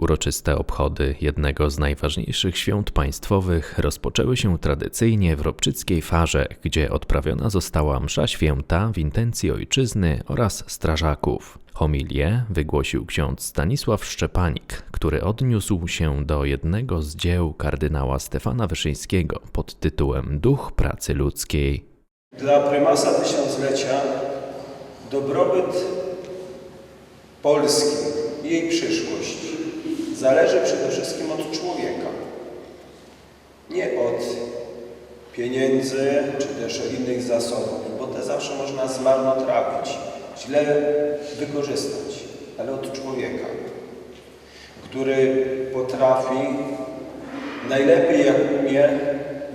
Uroczyste obchody jednego z najważniejszych świąt państwowych rozpoczęły się tradycyjnie w Robczyckiej Farze, gdzie odprawiona została msza święta w intencji ojczyzny oraz strażaków. Homilię wygłosił ksiądz Stanisław Szczepanik, który odniósł się do jednego z dzieł kardynała Stefana Wyszyńskiego pod tytułem Duch pracy ludzkiej. Dla prymasa tysiąclecia dobrobyt Polski jej przyszłość zależy przede wszystkim od człowieka. Nie od pieniędzy czy też innych zasobów, bo te zawsze można zmarnotrawić, źle wykorzystać, ale od człowieka, który potrafi najlepiej jak umie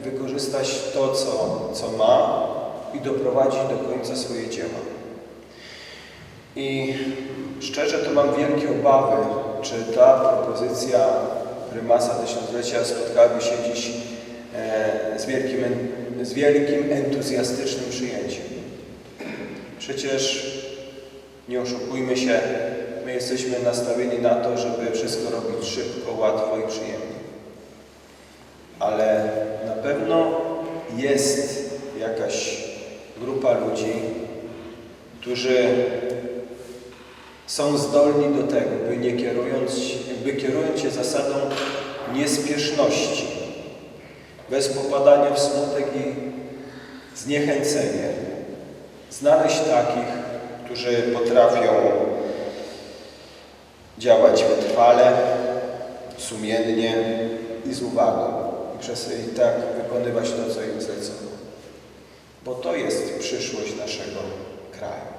wykorzystać to, co, co ma i doprowadzić do końca swoje dzieła. I szczerze to mam wielkie obawy, czy ta propozycja prymasa tysiąclecia spotkałaby się dziś e, z, wielkim, z wielkim entuzjastycznym przyjęciem. Przecież nie oszukujmy się, my jesteśmy nastawieni na to, żeby wszystko robić szybko, łatwo i przyjemnie. Ale na pewno jest jakaś grupa ludzi, którzy są zdolni do tego, by nie kierując, by kierując się zasadą niespieszności, bez popadania w smutek i zniechęcenie, znaleźć takich, którzy potrafią działać wytrwale, sumiennie i z uwagą i przez i tak wykonywać to, co im zlecono. Bo to jest przyszłość naszego kraju.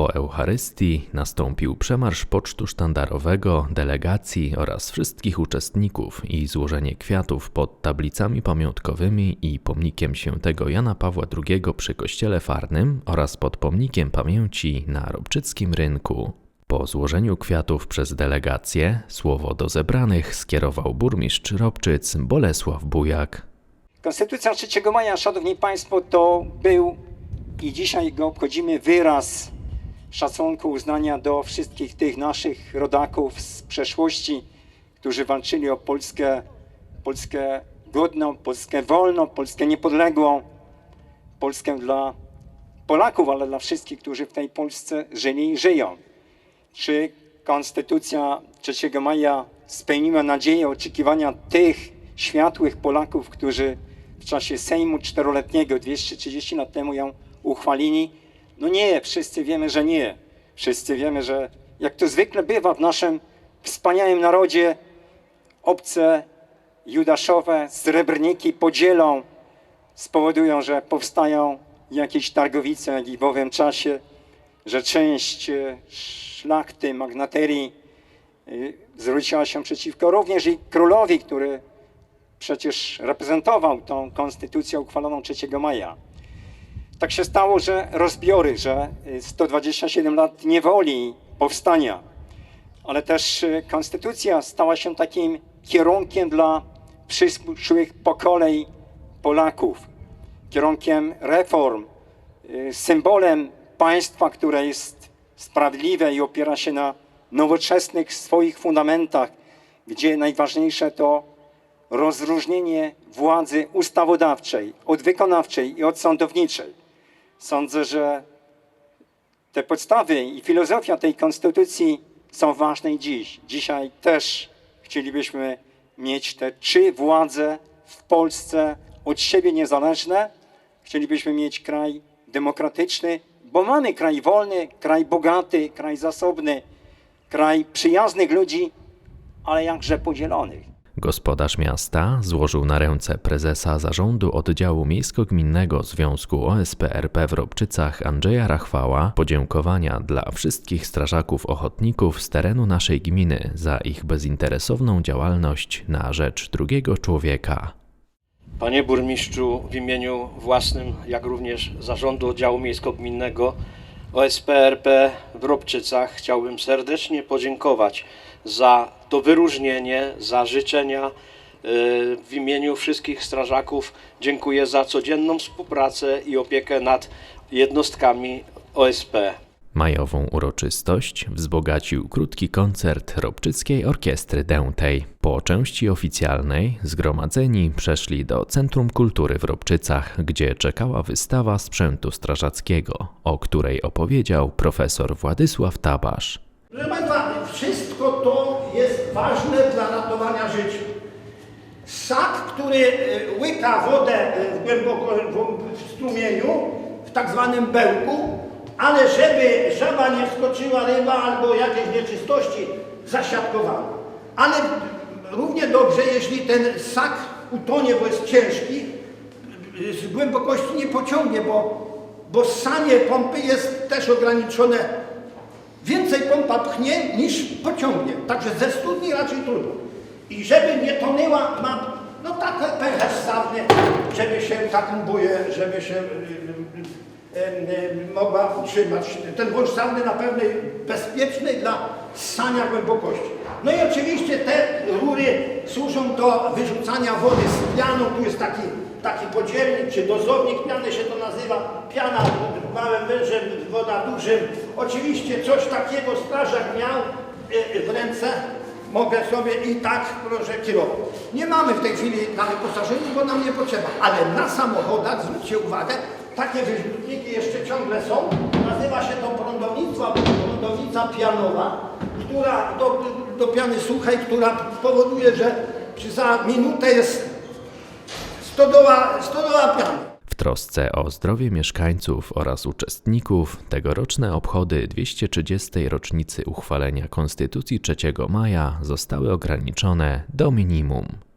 Po Eucharystii nastąpił przemarsz pocztu sztandarowego, delegacji oraz wszystkich uczestników i złożenie kwiatów pod tablicami pamiątkowymi i pomnikiem świętego Jana Pawła II przy kościele farnym oraz pod pomnikiem pamięci na Robczyckim Rynku. Po złożeniu kwiatów przez delegację słowo do zebranych skierował burmistrz Robczyc Bolesław Bujak. Konstytucja 3 maja, Szanowni Państwo, to był i dzisiaj go obchodzimy wyraz szacunku, uznania do wszystkich tych naszych rodaków z przeszłości, którzy walczyli o Polskę, Polskę godną, Polskę wolną, Polskę niepodległą, Polskę dla Polaków, ale dla wszystkich, którzy w tej Polsce żyli i żyją. Czy Konstytucja 3 maja spełniła nadzieję, oczekiwania tych światłych Polaków, którzy w czasie Sejmu czteroletniego 230 lat temu ją uchwalili? No nie, wszyscy wiemy, że nie. Wszyscy wiemy, że jak to zwykle bywa w naszym wspaniałym narodzie, obce judaszowe srebrniki podzielą, spowodują, że powstają jakieś targowice i w owym czasie, że część e, szlachty, magnaterii y, zwróciła się przeciwko również i królowi, który przecież reprezentował tą konstytucję uchwaloną 3 maja. Tak się stało, że rozbiory, że y, 127 lat niewoli powstania, ale też y, konstytucja stała się takim kierunkiem dla przyszłych pokoleń Polaków, kierunkiem reform, y, symbolem państwa, które jest sprawiedliwe i opiera się na nowoczesnych swoich fundamentach, gdzie najważniejsze to rozróżnienie władzy ustawodawczej od wykonawczej i od sądowniczej. Sądzę, że te podstawy i filozofia tej konstytucji są ważne i dziś. Dzisiaj też chcielibyśmy mieć te trzy władze w Polsce od siebie niezależne. Chcielibyśmy mieć kraj demokratyczny, bo mamy kraj wolny, kraj bogaty, kraj zasobny, kraj przyjaznych ludzi, ale jakże podzielonych. Gospodarz miasta złożył na ręce prezesa zarządu oddziału miejsko-gminnego Związku OSP RP w Robczycach Andrzeja Rachwała podziękowania dla wszystkich strażaków ochotników z terenu naszej gminy za ich bezinteresowną działalność na rzecz drugiego człowieka. Panie burmistrzu, w imieniu własnym, jak również zarządu oddziału miejsko-gminnego OSP RP w Robczycach chciałbym serdecznie podziękować za to wyróżnienie, za życzenia. Yy, W imieniu wszystkich strażaków dziękuję za codzienną współpracę i opiekę nad jednostkami OSP. Majową uroczystość wzbogacił krótki koncert Robczyckiej Orkiestry Dętej. Po części oficjalnej zgromadzeni przeszli do Centrum Kultury w Robczycach, gdzie czekała wystawa sprzętu strażackiego, o której opowiedział profesor Władysław Tabasz. Proszę Państwa, wszystko to jest ważne dla ratowania życia. Ssak, który e, łyka wodę e, głęboko w strumieniu, w tak zwanym bełku, ale żeby żaba nie wskoczyła ryba albo jakieś nieczystości, zasiadkowano. Ale równie dobrze, jeśli ten ssak utonie, bo jest ciężki, z głębokości nie pociągnie, bo, bo ssanie pompy jest też ograniczone Więcej pompa pchnie niż pociągnie. Także ze studni raczej trudno. I żeby nie tonęła, ma no taki pęcherz stawny, żeby się taką buję, żeby się y, y, y, mogła utrzymać. Ten wąż stawny na pewno bezpieczny dla ssania głębokości. No i oczywiście te rury służą do wyrzucania wody z pianą. Tu jest taki, taki podzielnik czy dozownik piany się to nazywa. Piana małym wężem, woda dużym. Oczywiście coś takiego strażak miał y, w ręce. Mogę sobie i tak, proszę, kierować. Nie mamy w tej chwili na wyposażeniu, bo nam nie potrzeba. Ale na samochodach, zwróćcie uwagę, takie wyrzutniki jeszcze ciągle są. Nazywa się to prądownictwo, albo prądownica pianowa, która do, do piany suchej, która powoduje, że za minutę jest stodoła, stodoła piany. W trosce o zdrowie mieszkańców oraz uczestników tegoroczne obchody 230. rocznicy uchwalenia Konstytucji 3 maja zostały ograniczone do minimum.